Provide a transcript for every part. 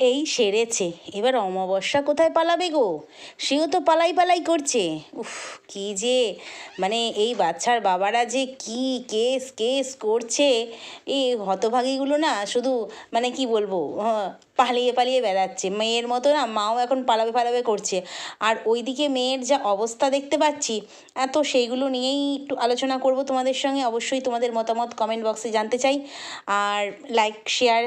এই সেরেছে। এবার অমাবস্যা কোথায় পালাবে গো? সেও তো পালাই পালাই করছে। উফ কি যে? মানে এই বাচ্চার বাবারা যে কি কেস কেস করছে এই হতভাগীগুলো না শুধু মানে কি বলব পালিয়ে পালিয়ে বেড়াচ্ছে। মেয়ের মতো না, মাও এখন পালাবে পালাবে করছে। আর ওইদিকে মেয়ের যা অবস্থা দেখতে পাচ্ছি তো সেইগুলো নিয়েই একটু আলোচনা করব তোমাদের সঙ্গে। অবশ্যই তোমাদের মতামত কমেন্ট বক্সে জানতে চাই। আর লাইক শেয়ার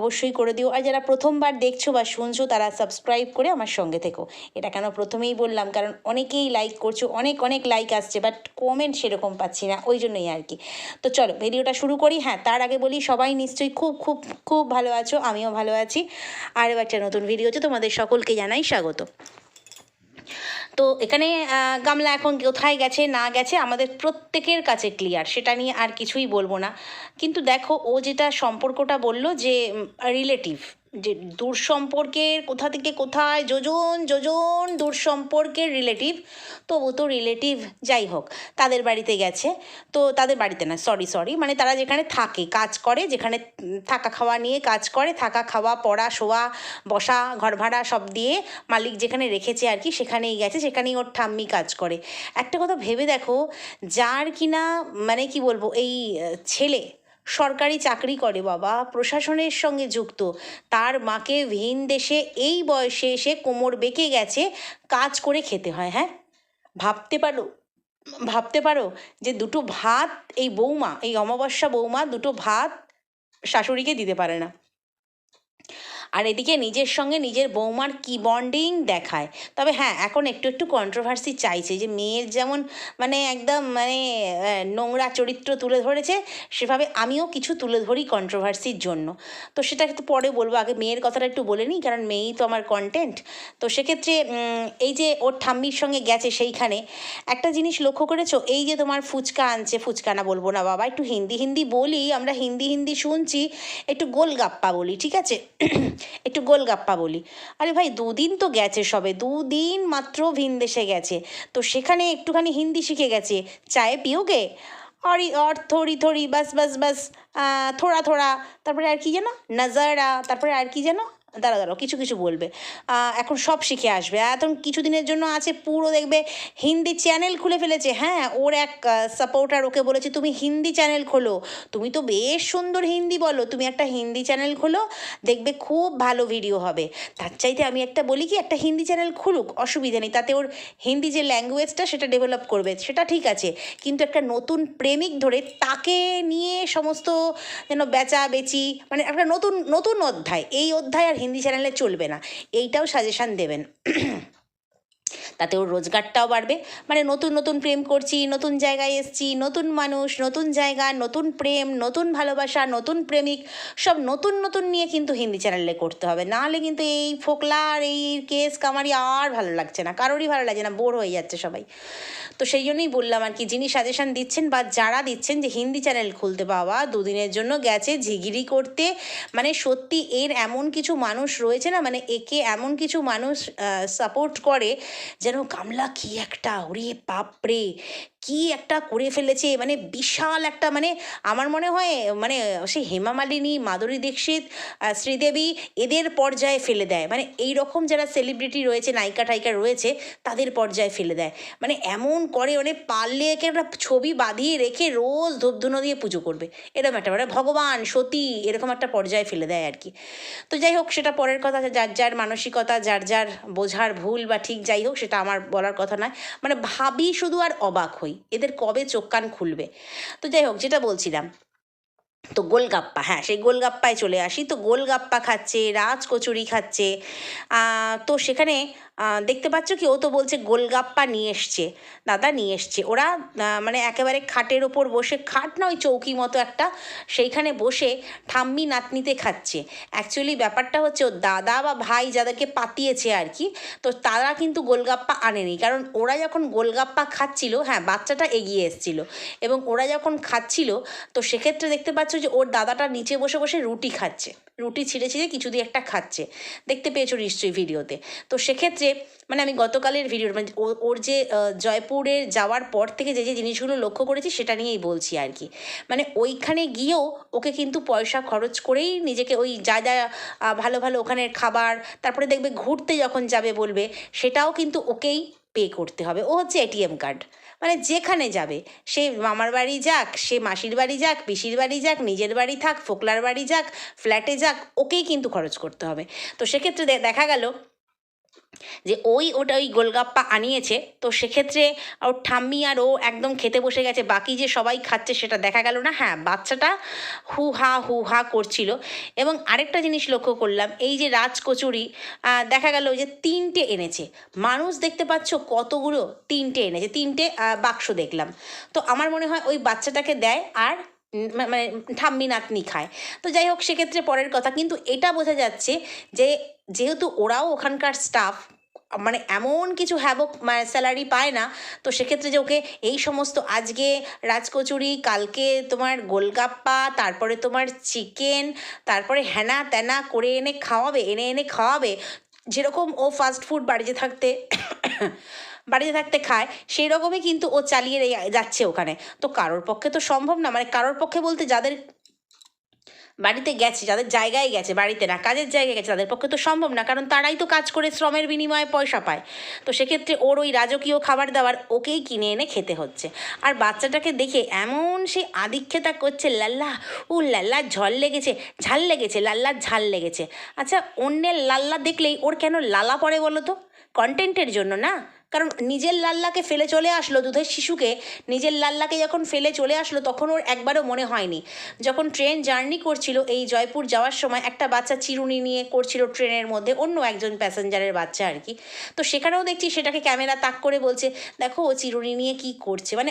অবশ্যই করে দিও। আর যারা প্রথমবার দেখছ বা শুনছো, তারা সাবস্ক্রাইব করে আমার সঙ্গে থেকো। এটা কেন প্রথমেই বললাম, কারণ অনেকেই লাইক করছ অনেক অনেক লাইক আসছে বাট কমেন্ট সেরকম পাচ্ছি না, ওই জন্যই আর কি। তো চলো ভিডিওটা শুরু করি। হ্যাঁ তার আগে বলি, সবাই নিশ্চয়ই খুব খুব খুব ভালো আছো, আমিও ভালো আছি। আরও একটা নতুন ভিডিও ভিডিওতে তোমাদের সকলকে জানাই স্বাগত। তো এখানে গামলা এখন কোথায় গেছে, না গেছে, আমাদের প্রত্যেকের কাছে ক্লিয়ার সেটা নিয়ে আর কিছুই বলব না। কিন্তু দেখো, ও যেটা সম্পর্কটা বলল যে রিলেটিভ যে দূর সম্পর্কের কোথা থেকে কোথায়, যোজন যোজন দূর সম্পর্কের রিলেটিভ তো ও তো রিলেটিভ যাই হোক, তাদের বাড়িতে গেছে। তো তাদের বাড়িতে না সরি সরি মানে তারা যেখানে থাকে, কাজ করে, যেখানে থাকা খাওয়া নিয়ে কাজ করে, থাকা খাওয়া, পড়া, শোয়া, বসা, ঘর ভাড়া সব দিয়ে মালিক যেখানে রেখেছে আর কি, সেখানেই গেছে, সেখানেই ওর ঠাম্মি কাজ করে। একটা কথা ভেবে দেখো, যার কিনা মানে কি বলব, এই ছেলে সরকারি চাকরি করে বাবা, প্রশাসনের সঙ্গে যুক্ত। তার মাকে ভিন দেশে এই বয়সে এসে কোমর বেঁকে গেছে, কাজ করে খেতে হয় হ্যাঁ? ভাবতে পারো ভাবতে পারো যে দুটো ভাত, এই বৌমা, এই অমাবস্যা বৌমা দুটো ভাত শাশুড়িকে দিতে পারে না। আর এদিকে নিজের সঙ্গে নিজের বৌমার কি বন্ডিং দেখায়। তবে হ্যাঁ এখন একটু একটু কন্ট্রোভার্সি চাইছে যে মেয়ের যেমন মানে একদম মানে নোংরা চরিত্র তুলে ধরেছে, সেভাবে আমিও কিছু তুলে ধরি কন্ট্রোভার্সির জন্য। তো সেটা একটু পরে বলব, আগে মেয়ের কথাটা একটু বলে নিই, কারণ মেয়েই তো আমার কন্টেন্ট তো সেক্ষেত্রে এই যে ওর ঠাম্মির সঙ্গে গেছে সেইখানে, একটা জিনিস লক্ষ্য করেছ? এই যে তোমার ফুচকা আনছে, ফুচকা না বলব না বাবা, একটু হিন্দি হিন্দি বলি, আমরা হিন্দি হিন্দি শুনছি, একটু গোলগাপ্পা বলি, ঠিক আছে? একটু গোলগাপ্পা বলি। আরে ভাই, দুদিন তো গেছে সবে, দুদিন মাত্র ভিন দেশে গেছে। তো সেখানে একটুখানি হিন্দি শিখে গেছে, চায়ে পিওগে অরি অর থরি থরি বাস বাস বাস থোড়া থোড়া, তারপরে আর কি যেন? নাজারা, তারপরে আর কি যেন? দাঁড়া দাঁড়াও, কিছু কিছু বলবে। এখন সব শিখে আসবে। এখন কিছুদিনের জন্য আছে, পুরো দেখবে হিন্দি চ্যানেল খুলে ফেলেছে। হ্যাঁ ওর এক সাপোর্টার ওকে বলেছে, তুমি হিন্দি চ্যানেল খোলো। তুমি তো বেশ সুন্দর হিন্দি বলো। তুমি একটা হিন্দি চ্যানেল খোলো, দেখবে খুব ভালো ভিডিও হবে। তার চাইতে আমি একটা বলি কি, একটা হিন্দি চ্যানেল খুলুক, অসুবিধা নেই। তাতে ওর হিন্দি যে ল্যাঙ্গুয়েজটা সেটা ডেভেলপ করবে। সেটা ঠিক আছে। কিন্তু একটা নতুন প্রেমিক ধরে তাকে নিয়ে সমস্ত যেন বেচা বেচি মানে একটা নতুন নতুন অধ্যায়। এই অধ্যায় আর হিন্দি চ্যানেলে চলবে না। এইটাও সাজেশান দেবেন। তাতে ওর রোজগারটাও বাড়বে। মানে নতুন নতুন প্রেম করছি, নতুন জায়গায় এসছি, নতুন মানুষ, নতুন জায়গা, নতুন প্রেম, নতুন ভালোবাসা, নতুন প্রেমিক, সব নতুন নতুন নিয়ে কিন্তু হিন্দি চ্যানেলে করতে হবে। নাহলে কিন্তু এই ফোকলা আর এই কেস কামারি আর ভালো লাগছে না, কারোরই ভালো লাগছে না, বোর হয়ে যাচ্ছে সবাই। তো সেই জন্যই বললাম আর কি, যিনি সাজেশান দিচ্ছেন বা যারা দিচ্ছেন যে হিন্দি চ্যানেল খুলতে, বাবা দুদিনের জন্য গেছে ঝিগিরি করতে মানে সত্যি এর এমন কিছু মানুষ রয়েছে না মানে একে এমন কিছু মানুষ সাপোর্ট করে যেন গামলা কি একটা ওরে বাপরে! কি একটা করে ফেলেছে মানে বিশাল একটা মানে আমার মনে হয় মানে সে হেমা মালিনী, মাধুরী দীক্ষিত শ্রীদেবী এদের পর্যায়ে ফেলে দেয়। মানে এই রকম যারা সেলিব্রিটি রয়েছে, নায়িকা টাইকা রয়েছে, তাদের পর্যায়ে ফেলে দেয়। মানে এমন করে মানে পারলে একে একটা ছবি বাঁধিয়ে রেখে রোজ ধূপধুনো দিয়ে পুজো করবে। এরকম একটা মানে ভগবান, সতী, এরকম একটা পর্যায়ে ফেলে দেয় আর কি। তো যাই হোক, সেটা পরের কথা যার যার মানসিকতা, যার যার বোঝার ভুল বা ঠিক যাই হোক, সেটা আমার বলার কথা নয়। মানে ভাবি শুধু আর অবাক হই। এদের কবে চোখ কান খুলবে? তো যাই হোক, যেটা বলছিলাম, তো গোলগাপ্পা হ্যাঁ সেই গোলগাপ্পায় চলে আসি। তো গোলগাপ্পা খাচ্ছে, রাজ কচুরি খাচ্ছে তো সেখানে দেখতে পাচ্ছ কি? ও তো বলছে গোলগাপ্পা নিয়ে এসছে, দাদা নিয়ে এসছে। ওরা মানে একেবারে খাটের ওপর বসে, খাট না ওই চৌকি মতো একটা, সেইখানে বসে ঠাম্মি নাতনিতে খাচ্ছে। অ্যাকচুয়ালি ব্যাপারটা হচ্ছে, ওর দাদা বা ভাই যাদেরকে পাতিয়েছে আর কি, তো তারা কিন্তু গোলগাপ্পা আনেনি। কারণ ওরা যখন গোলগাপ্পা খাচ্ছিল হ্যাঁ বাচ্চাটা এগিয়ে এসছিল। এবং ওরা যখন খাচ্ছিল, তো সেক্ষেত্রে দেখতে পাচ্ছ যে, ওর দাদাটা নিচে বসে বসে রুটি খাচ্ছে। রুটি ছিঁড়ে ছিঁড়ে কিছু দিয়ে একটা খাচ্ছে। দেখতে পেয়েছ নিশ্চয়ই ভিডিওতে। তো সেক্ষেত্রে সেক্ষেত্রে মানে আমি গতকালের ভিডিও মানে ওর যে আহ, জয়পুরের যাওয়ার পর থেকে যে যে জিনিসগুলো লক্ষ্য করেছি সেটা নিয়েই বলছি আর কি। মানে ওইখানে গিয়েও ওকে কিন্তু পয়সা খরচ করেই নিজেকে ওই যা যা ভালো ভালো ওখানের খাবার তারপরে দেখবে ঘুরতে যখন যাবে বলবে সেটাও কিন্তু ওকেই পে করতে হবে। ও হচ্ছে এটিএম কার্ড মানে যেখানে যাবে সে মামার বাড়ি যাক সে মাসির বাড়ি যাক পিসির বাড়ি যাক নিজের বাড়ি থাক ফোকলার বাড়ি যাক ফ্ল্যাটে যাক ওকেই কিন্তু খরচ করতে হবে। তো সেক্ষেত্রে দেখা গেল যে ওই ওটা ওই গোলগাপ্পা আনিয়েছে, তো সেক্ষেত্রে ওর ঠাম্মি আর ও একদম খেতে বসে গেছে। বাকি যে সবাই খাচ্ছে সেটা দেখা গেল না। হ্যাঁ বাচ্চাটা হু হা হু হা করছিল। এবং আরেকটা জিনিস লক্ষ্য করলাম, এই যে রাজ কচুরি দেখা গেল যে তিনটে এনেছে। মানুষ দেখতে পাচ্ছ কতগুলো তিনটে এনেছে, তিনটে বাক্স দেখলাম। তো আমার মনে হয় ওই বাচ্চাটাকে দেয় আর মানে ঠাম্মি নাতনি খায়। তো যাই হোক, সেক্ষেত্রে পরের কথা, কিন্তু এটা বোঝা যাচ্ছে যে, যেহেতু ওরাও ওখানকার স্টাফ মানে এমন কিছু হ্যাবক স্যালারি পায় না, তো সেক্ষেত্রে যে ওকে এই সমস্ত আজকে রাজকচুরি, কালকে তোমার গোলগাপ্পা, তারপরে তোমার চিকেন, তারপরে হ্যানা ত্যানা করে এনে খাওয়াবে, এনে এনে খাওয়াবে, যেরকম ও ফাস্ট ফুড বাড়িতে থাকতে বাড়িতে থাকতে খায় সেই রকমই কিন্তু ও চালিয়ে যাচ্ছে ওখানে। তো কারোর পক্ষে তো সম্ভব না মানে কারোর পক্ষে বলতে যাদের বাড়িতে গেছে, যাদের জায়গায় গেছে, বাড়িতে না, কাজের জায়গায় গেছে, তাদের পক্ষে তো সম্ভব না, কারণ তারাই তো কাজ করে শ্রমের বিনিময়ে পয়সা পায়। তো সেক্ষেত্রে ওর ওই রাজকীয় খাবার দাবার ওকেই কিনে এনে খেতে হচ্ছে। আর বাচ্চাটাকে দেখে এমন সে আদিক্ষেতা করছে, লাল্লা, উ লাল্লা ঝল লেগেছে, ঝাল লেগেছে, লাল্লা, ঝাল লেগেছে। আচ্ছা অন্যের লাল্লা দেখলেই ওর কেন লালা পড়ে বলো তো? কন্টেন্টের জন্য না? কারণ নিজের লাল্লাকে ফেলে চলে আসলো দুধের শিশুকে, নিজের লাল্লাকে যখন ফেলে চলে আসলো তখন ওর একবারও মনে হয়নি। যখন ট্রেন জার্নি করছিল এই জয়পুর যাওয়ার সময় একটা বাচ্চা চিরুনি নিয়ে করছিল ট্রেনের মধ্যে, অন্য একজন প্যাসেঞ্জারের বাচ্চা আর কি। তো সেখানেও দেখছি সেটাকে ক্যামেরা তাক করে বলছে, দেখো ও চিরুনি নিয়ে কি করছে। মানে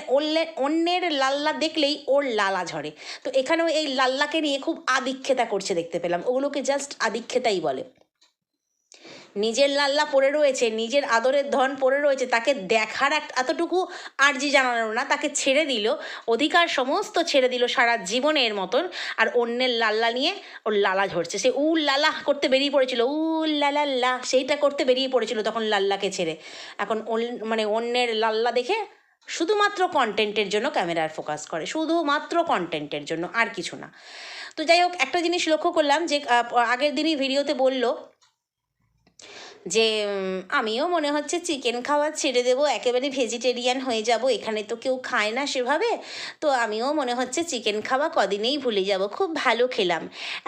অন্যের লাল্লা দেখলেই ওর লালা ঝরে। তো এখানেও এই লাল্লাকে নিয়ে খুব আদিক্ষেতা করছে দেখতে পেলাম। ওগুলোকে জাস্ট আদিক্ষেতাই বলে। নিজের লাল্লা পড়ে রয়েছে, নিজের আদরের ধন পড়ে রয়েছে, তাকে দেখার এক এতটুকু আর্জি জানালো না, তাকে ছেড়ে দিল, অধিকার সমস্ত ছেড়ে দিল সারা জীবনের মতন, আর অন্যের লাল্লা নিয়ে ওর লালা ঝরছে। সে উল লালা করতে বেরিয়ে পড়েছিল, উল লালা লা সেইটা করতে বেরিয়ে পড়েছিল তখন লাল্লাকে ছেড়ে। এখন মানে অন্যের লাল্লা দেখে শুধুমাত্র কন্টেন্টের জন্য ক্যামেরার ফোকাস করে, শুধুমাত্র কন্টেন্টের জন্য, আর কিছু না। তো যাই হোক, একটা জিনিস লক্ষ্য করলাম যে আগের দিনই ভিডিওতে বলল যে আমিও মনে হচ্ছে চিকেন খাওয়া ছেড়ে দেবো, একেবারে ভেজিটেরিয়ান হয়ে যাব, এখানে তো কেউ খায় না সেভাবে। তো আমিও মনে হচ্ছে চিকেন খাওয়া কদিনেই ভুলে যাব, খুব ভালো খেলাম।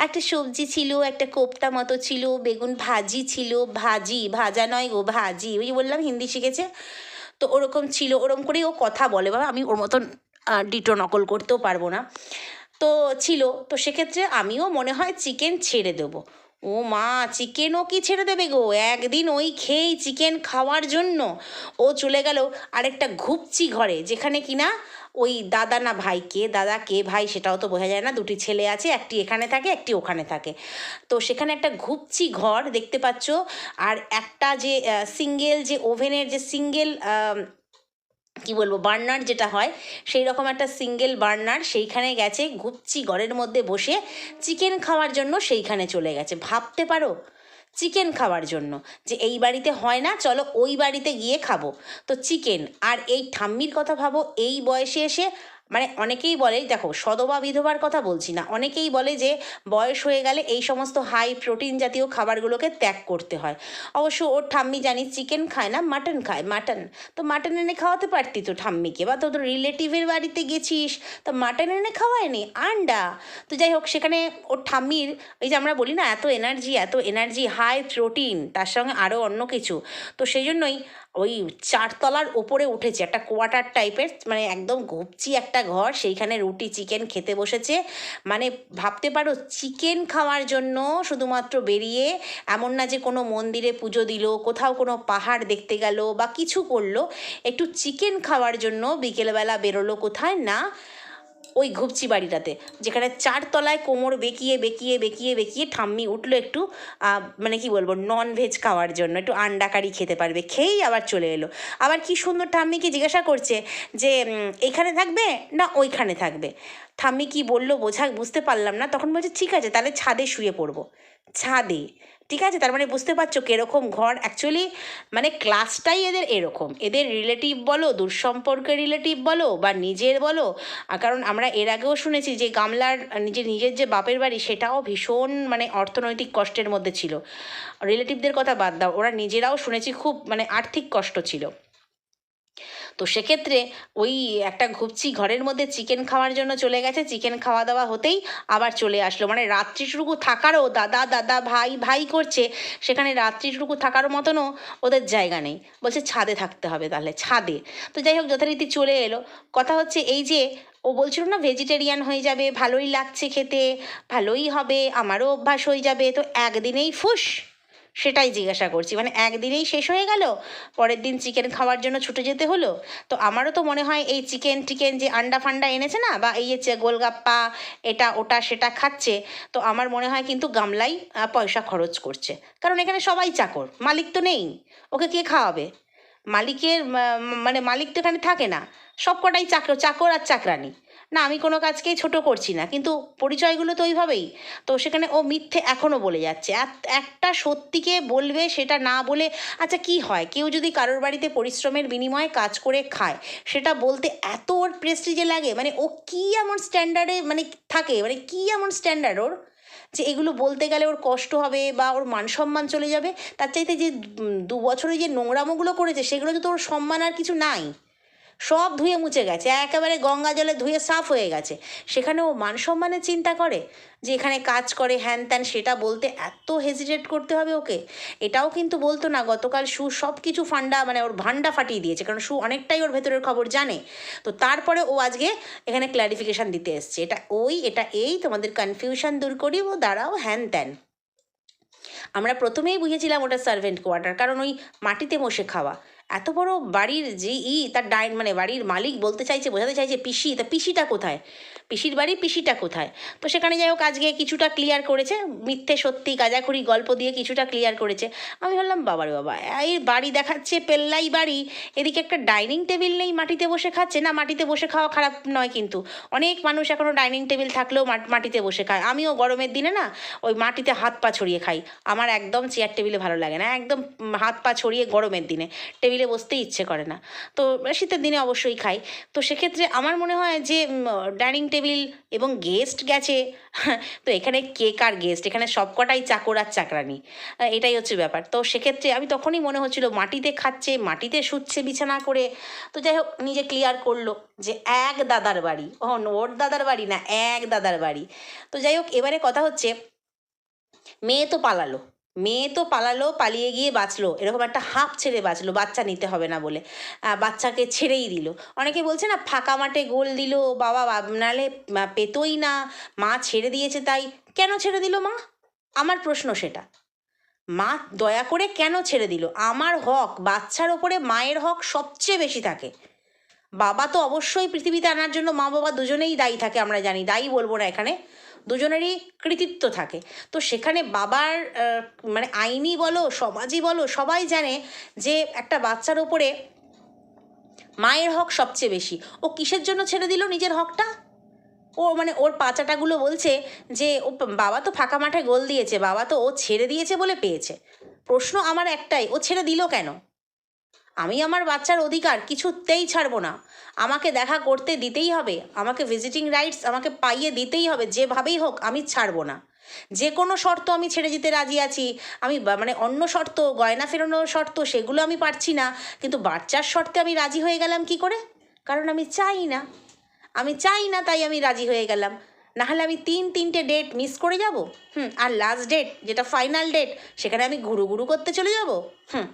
একটা সবজি ছিল, একটা কোপ্তা মতো ছিল, বেগুন ভাজি ছিল, ভাজি, ভাজা নয় গো, ভাজি, ওই বললাম হিন্দি শিখেছে? তো ওরকম ছিল ওরকম করেই ও কথা বলে, বাবা আমি ওর মতন ডিটো নকল করতেও পারব না। তো ছিল, তো সেক্ষেত্রে আমিও মনে হয় চিকেন ছেড়ে দেবো। ও মা, চিকেনও কি ছেড়ে দেবে গো? একদিন ওই খেয়েই চিকেন খাওয়ার জন্য। ও চলে গেল আরেকটা ঘুপচি ঘরে, যেখানে কিনা ওই দাদা না ভাই, কে দাদা, কে ভাই সেটাও তো বোঝা যায় না। দুটি ছেলে আছে, একটি এখানে থাকে, একটি ওখানে থাকে। তো সেখানে একটা ঘুপচি ঘর দেখতে পাচ্ছ, আর একটা যে সিঙ্গেল যে ওভেনের যে সিঙ্গেল কি বলব, বার্নার যেটা হয়, সেই রকম একটা সিঙ্গেল বার্নার সেইখানে গেছে, গুপচি ঘরের মধ্যে বসে চিকেন খাওয়ার জন্য সেইখানে চলে গেছে। ভাবতে পারো? চিকেন খাওয়ার জন্য। যে এই বাড়িতে হয় না, চলো ওই বাড়িতে গিয়ে খাব। তো চিকেন আর এই ঠাম্মির কথা ভাবো, এই বয়সে এসে মানে অনেকেই বলে, দেখো সদবা বিধবার কথা বলছি না, অনেকেই বলে যে বয়স হয়ে গেলে এই সমস্ত হাই প্রোটিন জাতীয় খাবারগুলোকে ত্যাগ করতে হয়। অবশ্য ওর ঠাম্মি জানি চিকেন খায় না মাটন খায় মাটন তো মাটন এনে খাওয়াতে পারতি তো ঠাম্মিকে, বা তোর রিলেটিভের বাড়িতে গেছিস, তো মাটন এনে খাওয়ায়নি, আন্ডা। তো যাই হোক, সেখানে ওর ঠাম্মির ওই যে আমরা বলি না, এত এনার্জি এত এনার্জি হাই প্রোটিন তার সঙ্গে আরও অন্য কিছু। তো সেই জন্যই ওই চারতলার ওপরে উঠেছে, একটা কোয়ার্টার টাইপের মানে একদম ঘুপচি একটা ঘর, সেইখানে রুটি, চিকেন খেতে বসেছে। মানে ভাবতে পারো, চিকেন খাওয়ার জন্য শুধুমাত্র বেরিয়ে এমন না যে কোনো মন্দিরে পুজো দিল, কোথাও কোনো পাহাড় দেখতে গেল বা কিছু করল, একটু চিকেন খাওয়ার জন্য বিকেলবেলা বেরোলো কোথায় না ওই ঘুপচি বাড়িটাতে, যেখানে চারতলায় কোমর বেঁকিয়ে বেঁকিয়ে বেঁকিয়ে বেঁকিয়ে ঠাম্মি উঠল একটু মানে কি বলব নন ভেজ খাওয়ার জন্য, একটু আন্ডা কারি খেতে পারবে, খেয়েই আবার চলে এলো। আবার কি সুন্দর ঠাম্মিকে জিজ্ঞাসা করছে যে এখানে থাকবে না ওইখানে থাকবে? ঠাম্মি কি বলল বোঝা, বুঝতে পারলাম না। তখন বলছে, ঠিক আছে, তাহলে ছাদে শুয়ে পড়ব। ছাদে, ঠিক আছে? তার মানে বুঝতে পারছ কীরকম ঘর? অ্যাকচুয়ালি মানে ক্লাসটাই এদের এরকম। এদের রিলেটিভ বলো দূরসম্পর্কের রিলেটিভ বলো, বা নিজের বলো কারণ আমরা এর আগেও শুনেছি যে গামলার নিজের নিজের যে বাপের বাড়ি, সেটাও ভীষণ মানে অর্থনৈতিক কষ্টের মধ্যে ছিল। রিলেটিভদের কথা বাদ দাও, ওরা নিজেরাও শুনেছি খুব মানে আর্থিক কষ্ট ছিল। তো সেক্ষেত্রে ওই একটা ঘুপচি ঘরের মধ্যে চিকেন খাওয়ার জন্য চলে গেছে চিকেন খাওয়া দাওয়া হতেই আবার চলে আসলো। মানে রাত্রিটুকু থাকারও দাদা দাদা ভাই ভাই করছে, সেখানে রাত্রিটুকু থাকার মতনও ওদের জায়গা নেই। বলছে ছাদে থাকতে হবে তাহলে, ছাদে। তো যাই হোক, যথারীতি চলে এলো। কথা হচ্ছে এই যে, ও বলছিল না ভেজিটেরিয়ান হয়ে যাবে, ভালোই লাগছে খেতে, ভালোই হবে, আমারও অভ্যাস হয়ে যাবে, তো একদিনেই ফুস। সেটাই জিজ্ঞাসা করছি। মানে একদিনেই শেষ হয়ে গেল, পরের দিন চিকেন খাওয়ার জন্য ছুটে যেতে হলো। তো আমারও তো মনে হয় এই চিকেন টিকেন যে আন্ডা ফান্ডা এনেছে না, বা এই যে গোলগাপ্পা, এটা ওটা সেটা খাচ্ছে, তো আমার মনে হয় কিন্তু গামলাই পয়সা খরচ করছে। কারণ এখানে সবাই চাকর, মালিক তো নেই, ওকে কে খাওয়াবে? মালিকের মানে মালিক তো এখানে থাকে না সব কটাই চাকর চাকর আর চাকরানি। না, আমি কোনো কাজকেই ছোট করছি না। কিন্তু পরিচয়গুলো তো ওইভাবেই। তো সেখানে ও মিথ্যে এখনও বলে যাচ্ছে। এক- একটা সত্যিকে বলবে, সেটা না বলে আচ্ছা কি হয়? কেউ যদি কারোর বাড়িতে পরিশ্রমের বিনিময়ে কাজ করে খায়, সেটা বলতে এত ওর প্রেস্টিজে লাগে। মানে ও কি এমন স্ট্যান্ডার্ডে মানে থাকে? মানে কি এমন স্ট্যান্ডার্ড ওর? যে এগুলো বলতে গেলে ওর কষ্ট হবে বা ওর মান সম্মান চলে যাবে? তার চাইতে যে দু বছরে যে নোংরামোগুলো করেছে, সেগুলো তো ওর সম্মান আর কিছু নাই। সব ধুয়ে মুছে গেছে, একেবারে গঙ্গা জলে ধুয়ে সাফ হয়ে গেছে। সেখানে ও মান সম্মানের চিন্তা করে যে এখানে কাজ করে হ্যান ত্যান সেটা বলতে এত হেজিটেট করতে হবে ওকে। এটাও কিন্তু বলতো না, গতকাল সু সব কিছু ফান্ডা মানে ওর ভান্ডা ফাটিয়ে দিয়েছে, কারণ সু অনেকটাই ওর ভেতরের খবর জানে। তো তারপরে ও আজকে এখানে ক্ল্যারিফিকেশান দিতে এসছে, এটা ওই, এটা এই, তোমাদের কনফিউশন দূর করি ও দাঁড়াও, হ্যান ত্যান। আমরা প্রথমেই বুঝেছিলাম ওটা সার্ভেন্ট কোয়ার্টার কারণ ওই মাটিতে বসে খাওয়া। এত বড় বাড়ির যে ই, তার ডাইন মানে বাড়ির মালিক বলতে চাইছে, বোঝাতে চাইছে পিসি, তা পিসিটা কোথায়? পিসির বাড়ি, পিসিটা কোথায়? তো সেখানে যাই হোক, আজকে কিছুটা ক্লিয়ার করেছে। মিথ্যে, সত্যি, গাজাখুরি গল্প দিয়ে কিছুটা ক্লিয়ার করেছে। আমি ভাবলাম, বাবারে বাবা, এই বাড়ি দেখাচ্ছে পেল্লাই বাড়ি। এদিকে একটা ডাইনিং টেবিল নেই মাটিতে বসে খাচ্ছে। না, মাটিতে বসে খাওয়া খারাপ নয় কিন্তু। অনেক মানুষ এখনও ডাইনিং টেবিল থাকলেও মাট- মাটিতে বসে খায়। আমিও গরমের দিনে না, ওই মাটিতে হাত পা ছড়িয়ে খাই। আমার একদম চেয়ার টেবিলে ভালো লাগে না। একদম হাত পা ছড়িয়ে গরমের দিনে। টেবিলে বসতেই ইচ্ছে করে না। তো শীতের দিনে অবশ্যই খাই। তো সেক্ষেত্রে আমার মনে হয় যে ডাইনিং টেবিল এবং গেস্ট গেছে। তো এখানে কে কার গেস্ট এখানে সবকটাই চাকর আর চাকরানি। এটাই হচ্ছে ব্যাপার। তো সেক্ষেত্রে আমি তখনই মনে হচ্ছিল, মাটিতে খাচ্ছে, মাটিতে শুচ্ছে বিছানা করে। তো যাই হোক, নিজে ক্লিয়ার করল যে এক দাদার বাড়ি। ও, ওর দাদার বাড়ি না, এক দাদার বাড়ি। তো যাই হোক, এবারে কথা হচ্ছে, মেয়ে তো পালালো। মেয়ে তো পালালো পালিয়ে গিয়ে বাঁচলো। এরকম একটা হাঁপ ছেড়ে বাঁচলো বাচ্চা নিতে হবে না বলে। বাচ্চাকে ছেড়েই দিল। অনেকে বলছে না ফাঁকা মাঠে গোল দিল বাবা আহ, পেতোই না মা ছেড়ে দিয়েছে তাই। কেন ছেড়ে দিল মা? আমার প্রশ্ন সেটা। মা দয়া করে কেন ছেড়ে দিল? আমার হক বাচ্চার ওপরে মায়ের হক সবচেয়ে বেশি থাকে। বাবা তো অবশ্যই পৃথিবীতে আনার জন্য মা বাবা দুজনেই দায়ী থাকে আমরা জানি। দায়ী বলব না এখানে। দুজনেরই কৃতিত্ব থাকে। তো সেখানে বাবার মানে আইনি বলো সমাজই বলো, সবাই জানে যে একটা বাচ্চার ওপরে মায়ের হক সবচেয়ে বেশি। ও কিসের জন্য ছেড়ে দিল নিজের হকটা? ও মানে ওর পাচাটাগুলো বলছে যে, ও বাবা তো ফাঁকা মাঠে গোল দিয়েছে, বাবা তো ও ছেড়ে দিয়েছে বলে পেয়েছে। প্রশ্ন আমার একটাই, ও ছেড়ে দিল কেন? আমি আমার বাচ্চার অধিকার কিছুতেই ছাড়বো না। আমাকে দেখা করতে দিতেই হবে, আমাকে ভিজিটিং রাইটস আমাকে পাইয়ে দিতেই হবে, যেভাবেই হোক আমি ছাড়বো না। যে কোনো শর্ত আমি ছেড়ে যেতে রাজি আছি, আমি মানে অন্য শর্ত, গয়না ফেরানোর শর্ত সেগুলো আমি পারছি না, কিন্তু বাচ্চার শর্তে আমি রাজি হয়ে গেলাম কি করে? কারণ আমি চাই না। আমি চাই না তাই আমি রাজি হয়ে গেলাম। নাহলে আমি তিন, তিনটে ডেট মিস করে যাব। হুম, আর লাস্ট ডেট যেটা ফাইনাল ডেট সেখানে আমি ঘুরু ঘুরু করতে চলে যাব। হুম,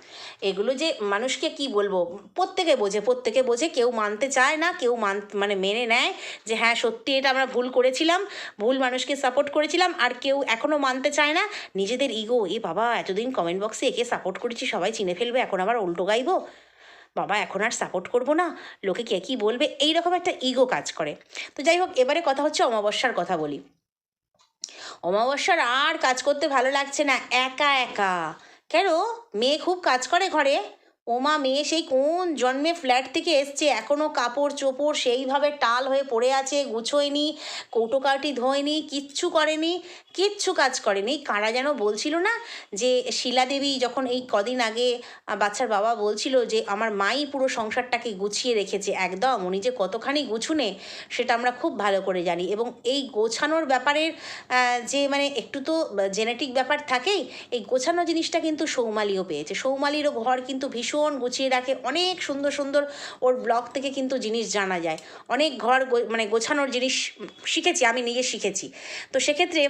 এগুলো যে মানুষকে কি বলব? প্রত্যেকে বোঝে প্রত্যেকে বোঝে, কেউ মানতে চায় না, কেউ মান মানে মেনে নেয় যে হ্যাঁ সত্যি এটা আমরা ভুল করেছিলাম, ভুল মানুষকে সাপোর্ট করেছিলাম, আর কেউ এখনও মানতে চায় না। নিজেদের ইগো এ বাবা, এতদিন কমেন্ট বক্সে একে সাপোর্ট করেছি, সবাই চিনে ফেলবে, এখন আবার উল্টো গাইবো। বাবা, এখন আর সাপোর্ট করব না? লোকে কে কী বলবে? এই রকম একটা ইগো কাজ করে। তো যাই হোক, এবারে কথা হচ্ছে অমাবস্যার কথা বলি। অমাবস্যার আর কাজ করতে ভালো লাগছে না, একা একা। কেন? মেয়ে খুব কাজ করে ঘরে। ওমা, মেয়ে সেই কোন জন্মে ফ্ল্যাট থেকে এসছে? এখনও কাপড় চোপড় সেইভাবে টাল হয়ে পড়ে আছে, গুছোয়নি কৌটোকাটি ধোয়নি, কিচ্ছু করেনি, কিচ্ছু কাজ করেনি। কারা যেন বলছিল না যে শিলা দেবী যখন এই কদিন আগে বাচ্চার বাবা বলছিল যে আমার মাই পুরো সংসারটাকে গুছিয়ে রেখেছে, একদম উনি যে কতখানি গুছুনে সেটা আমরা খুব ভালো করে জানি। এবং এই গোছানোর ব্যাপারের যে মানে একটু তো জেনেটিক ব্যাপার থাকেই, এই গোছানো জিনিসটা কিন্তু সৌমালিও পেয়েছে। সৌমালিরও ঘর কিন্তু ভীষণ গুছিয়ে রাখে, অনেক সুন্দর সুন্দর ওর ব্লগ থেকে কিন্তু জিনিস জানা যায়। অনেক ঘর মানে গোছানোর জিনিস শিখেছি, আমি নিজে শিখেছি। তো সেক্ষেত্রে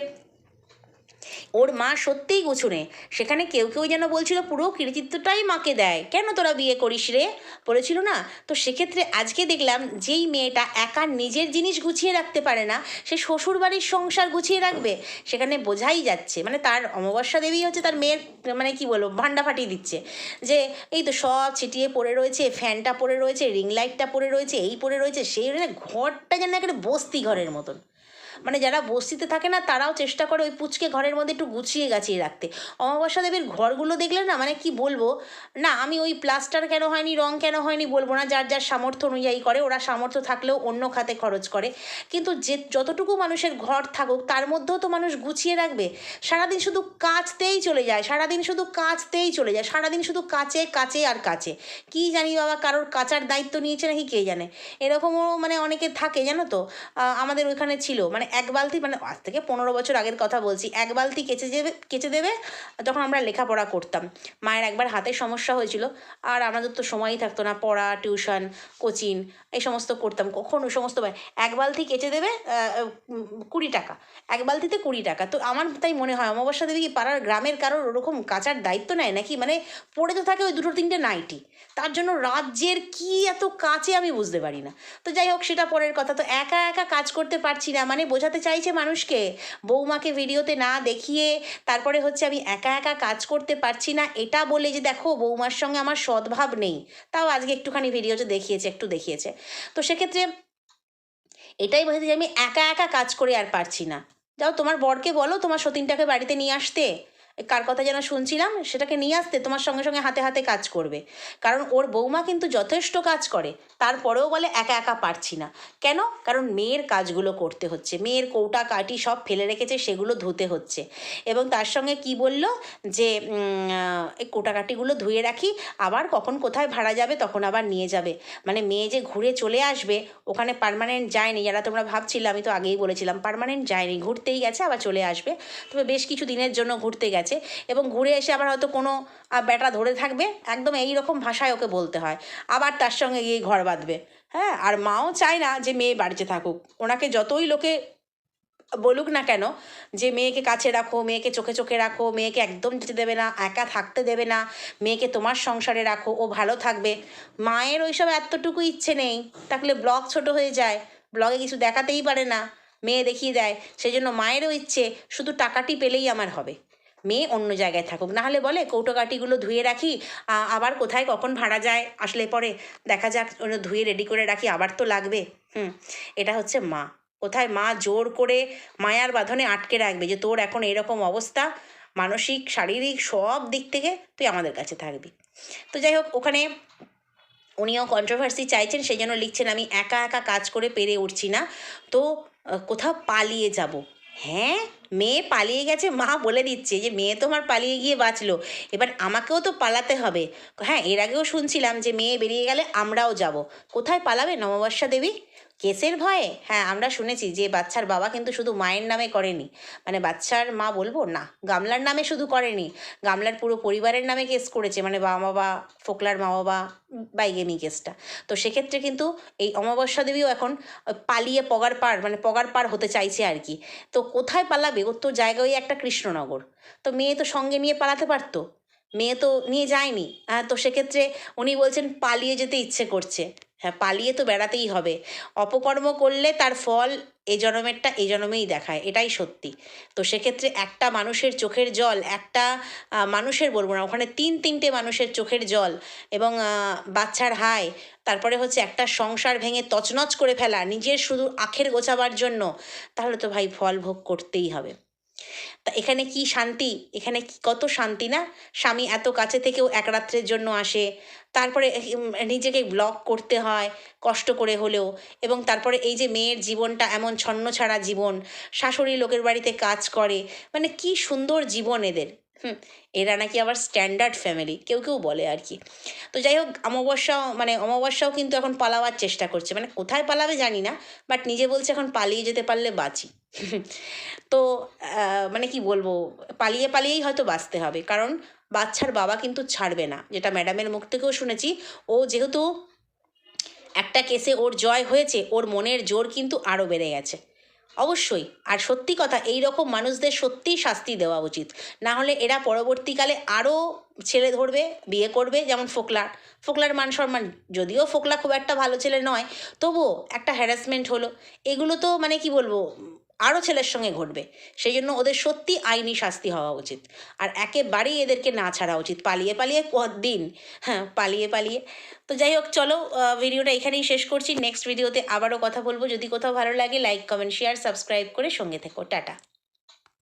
ওর মা সত্যিই গুছুনে। সেখানে কেউ কেউ যেন বলছিল, পুরো কৃতিত্বটাই মাকে দেয়। কেন তোরা বিয়ে করিস রে? বলেছিল, না, তো সেক্ষেত্রে আজকে দেখলাম যেই মেয়েটা একা নিজের জিনিস গুছিয়ে রাখতে পারে না, সে শ্বশুর বাড়ির সংসার গুছিয়ে রাখবে। সেখানে বোঝাই যাচ্ছে মানে তার অমাবস্যা দেবী হচ্ছে তার মেয়ের মানে কি বলব ভান্ডা ফাটিয়ে দিচ্ছে। যে এই তো সব ছিটিয়ে পড়ে রয়েছে, ফ্যানটা পড়ে রয়েছে, রিং লাইটটা পড়ে রয়েছে, এই পড়ে রয়েছে, সেই ঘরটা যেন একটা বস্তি ঘরের মতন। মানে যারা বস্তিতে থাকে না, তারাও চেষ্টা করে ওই পুচকে ঘরের মধ্যে একটু গুছিয়ে গাছিয়ে রাখতে। অমাবস্যা দেবীর ঘরগুলো দেখলে না মানে কি বলব? না, আমি ওই প্লাস্টার কেন হয়নি, রং কেন হয়নি বলব না, যার যার সামর্থ্য অনুযায়ী করে, ওরা সামর্থ্য থাকলেও অন্য খাতে খরচ করে। কিন্তু যে, যতটুকু মানুষের ঘর থাকুক, তার মধ্যেও তো মানুষ গুছিয়ে রাখবে। সারাদিন শুধু কাচতেই চলে যায়, সারাদিন শুধু কাচতেই চলে যায়, সারাদিন শুধু কাচে কাচে আর কাচে। কি জানি বাবা, কারোর কাচার দায়িত্ব নিয়েছে নাকি কে জানে? এরকমও মানে অনেকে থাকে, জানো তো? আমাদের ওইখানে ছিল মানে এক বালতি মানে আজ থেকে পনেরো বছর আগের কথা বলছি, এক বালতি কেচে দেবে কেচে দেবে, তখন আমরা লেখাপড়া করতাম। মায়ের একবার হাতের সমস্যা হয়েছিল, আর আমাদের তো সময়ই থাকতো না, পড়া, টিউশন, কোচিং, এই সমস্ত করতাম। কখন ওই সমস্ত এক বালতি কেচে দেবে কুড়ি টাকা। এক বালতিতে কুড়ি টাকা। তো আমার তাই মনে হয়, অমাবস্যা দেবী কি পাড়ার গ্রামের কারোর ওরকম কাচার দায়িত্ব নেয় নাকি? মানে পড়ে তো থাকে ওই দুটো তিনটে নাইটি। তার জন্য রাজ্যের কি এত কাছে আমি বুঝতে পারি না। তো যাই হোক, সেটা পরের কথা। তো একা একা কাজ করতে পারছি না মানে বোঝাতে চাইছে মানুষকে। বৌমাকে ভিডিওতে না দেখিয়ে তারপরে হচ্ছে আমি একা একা কাজ করতে পারছি না, এটা বলে যে দেখো বৌমার সঙ্গে আমার সদ্ভাব নেই। তাও আজকে একটুখানি ভিডিওতে দেখিয়েছে, একটু দেখিয়েছে। তো সেক্ষেত্রে এটাই বোঝাতে যে আমি একা একা কাজ করে আর পারছি না। যাও তোমার বরকে বলো তোমার সতীনটাকে বাড়িতে নিয়ে আসতে। কার কথা যেন শুনছিলাম? সেটাকে নিয়ে আসতে তোমার সঙ্গে সঙ্গে হাতে হাতে কাজ করবে। কারণ ওর বৌমা কিন্তু যথেষ্ট কাজ করে, তারপরেও বলে, একা একা পারছি না। কেন? কারণ মেয়ের কাজগুলো করতে হচ্ছে। মেয়ের কৌটা, কাটি সব ফেলে রেখেছে, সেগুলো ধুতে হচ্ছে। এবং তার সঙ্গে কি বলল? যে এই কোটাকাটিগুলো ধুয়ে রাখি, আবার কখন কোথায় ভাড়া যাবে তখন আবার নিয়ে যাবে। মানে মেয়ে যে ঘুরে চলে আসবে, ওখানে পারমানেন্ট যায়নি। যারা তোমরা ভাবছিলে, আমি তো আগেই বলেছিলাম, পারমানেন্ট যায়নি, ঘুরতেই গেছে, আবার চলে আসবে। তবে বেশ কিছু দিনের জন্য ঘুরতে গেছে। এবং ঘুরে এসে আবার হয়তো কোনো ব্যাটা ধরে থাকবে, একদম এই রকম ভাষায় ওকে বলতে হয়। আবার তার সঙ্গে গিয়ে ঘর বাঁধবে। হ্যাঁ আর মাও চায় না যে মেয়ে বাড়িতে থাকুক। ওনাকে যতই লোকে বলুক না কেন, যে মেয়েকে কাছে রাখো, মেয়েকে চোখে চোখে রাখো, মেয়েকে একদম যেতে দেবে না, একা থাকতে দেবে না, মেয়েকে তোমার সংসারে রাখো, ও ভালো থাকবে। মায়ের ওইসব এতটুকু ইচ্ছে নেই, তাহলে ব্লগ ছোট হয়ে যায়, ব্লগে কিছু দেখাতেই পারে না, মেয়ে দেখিয়ে দেয়। সেই জন্য মায়েরও ইচ্ছে, শুধু টাকাটি পেলেই আমার হবে। মেয়ে অন্য জায়গায় থাকুক। নাহলে বলে, কৌটোকাটিগুলো ধুয়ে রাখি আবার কোথায় কখন ভাড়া যায়, আসলে পরে দেখা যাক ধুয়ে রেডি করে রাখি, আবার তো লাগবে। হুম, এটা হচ্ছে মা। কোথায় মা জোর করে মায়ার বাঁধনে আটকে রাখবে যে, তোর এখন এরকম অবস্থা, মানসিক, শারীরিক সব দিক থেকে তুই আমাদের কাছে থাকবি। তো যাই হোক, ওখানে উনিও কন্ট্রোভার্সি চাইছেন, সেই জন্য লিখছেন, আমি একা একা কাজ করে পেরে উঠছি না। তো কোথাও পালিয়ে যাব। হ্যাঁ মেয়ে পালিয়ে গেছে, মা বলে দিচ্ছে যে মেয়ে তোমার পালিয়ে গিয়ে বাঁচলো। এবার আমাকেও তো পালাতে হবে। হ্যাঁ এর আগেও শুনছিলাম যে মেয়ে বেরিয়ে গেলে আমরাও যাব। কোথায় পালাবে নববর্ষা দেবী? কেসের ভয়ে? হ্যাঁ আমরা শুনেছি যে বাচ্চার বাবা কিন্তু শুধু মায়ের নামে করেনি। মানে বাচ্চার মা বলব, না, গামলার নামে শুধু করেনি। গামলার পুরো পরিবারের নামে কেস করেছে। মানে বাবা বাবা ফোকলার মা বাবা বাইগেমি কেসটা। তো সেক্ষেত্রে কিন্তু এই অমাবস্যা দেবীও এখন পালিয়ে পগার পার মানে পগার পার হতে চাইছে আর কি। তো কোথায় পালাবে? ওর তো জায়গা ওই একটা কৃষ্ণনগর। তো মেয়ে তো সঙ্গে নিয়ে পালাতে পারতো। মেয়ে তো নিয়ে যায়নি। হ্যাঁ তো সেক্ষেত্রে উনি বলছেন পালিয়ে যেতে ইচ্ছে করছে। হ্যাঁ পালিয়ে তো বেড়াতেই হবে। অপকর্ম করলে তার ফল এ জনমেরটা এ জনমেই দেখায়, এটাই সত্যি। তো সেক্ষেত্রে একটা মানুষের চোখের জল, একটা মানুষের বলব না, ওখানে তিন তিনটে মানুষের চোখের জল এবং বাচ্চার হাই তারপরে হচ্ছে একটা সংসার ভেঙে তছনছ করে ফেলা, নিজের শুধু আখের গোছাবার জন্য, তাহলে তো ভাই ফল ভোগ করতেই হবে। তা এখানে কি শান্তি? এখানে কত শান্তি না? স্বামী এত কাছে থেকেও এক রাত্রের জন্য আসে। তারপরে নিজেকে ব্লক করতে হয় কষ্ট করে হলেও। এবং তারপরে এই যে মেয়ের জীবনটা এমন ছন্ন ছাড়া জীবন, শাশুড়ি লোকের বাড়িতে কাজ করে। মানে কি সুন্দর জীবন এদের। হুম, এরা নাকি আবার স্ট্যান্ডার্ড ফ্যামিলি কেউ কেউ বলে আর কি। তো যাই হোক অমাবস্যাও মানে অমাবস্যাও কিন্তু এখন পালাবার চেষ্টা করছে। মানে কোথায় পালাবে জানি না বাট নিজে বলছে এখন পালিয়ে যেতে পারলে বাঁচি। তো মানে কি বলব, পালিয়ে পালিয়েই হয়তো বাঁচতে হবে। কারণ বাচ্চার বাবা কিন্তু ছাড়বে না, যেটা ম্যাডামের মুখ থেকেও শুনেছি। ও যেহেতু একটা কেসে ওর জয় হয়েছে, ওর মনের জোর কিন্তু আরও বেড়ে গেছে। অবশ্যই। আর সত্যি কথা এই রকম মানুষদের সত্যিই শাস্তি দেওয়া উচিত। না হলে এরা পরবর্তীকালে আরও ছেলে ধরবে, বিয়ে করবে যেমন ফোকলার। ফোকলার মান সম্মান, যদিও ফোকলা খুব একটা ভালো ছেলে নয়, তবুও একটা হ্যারাসমেন্ট হলো। এগুলো তো মানে কি বলব আরও ছেলের সঙ্গে ঘটবে। সেই জন্য ওদের সত্যি আইনি শাস্তি হওয়া উচিত। আর একেবারেই এদেরকে না ছাড়া উচিত। পালিয়ে পালিয়ে কদিন? হ্যাঁ পালিয়ে পালিয়ে। তো যাই হোক, চলো ভিডিওটা এখানেই শেষ করছি। নেক্সট ভিডিওতে আবারও কথা বলব। যদি কোথাও ভালো লাগে, লাইক, কমেন্ট, শেয়ার, সাবস্ক্রাইব করে সঙ্গে থেকো। টাটা।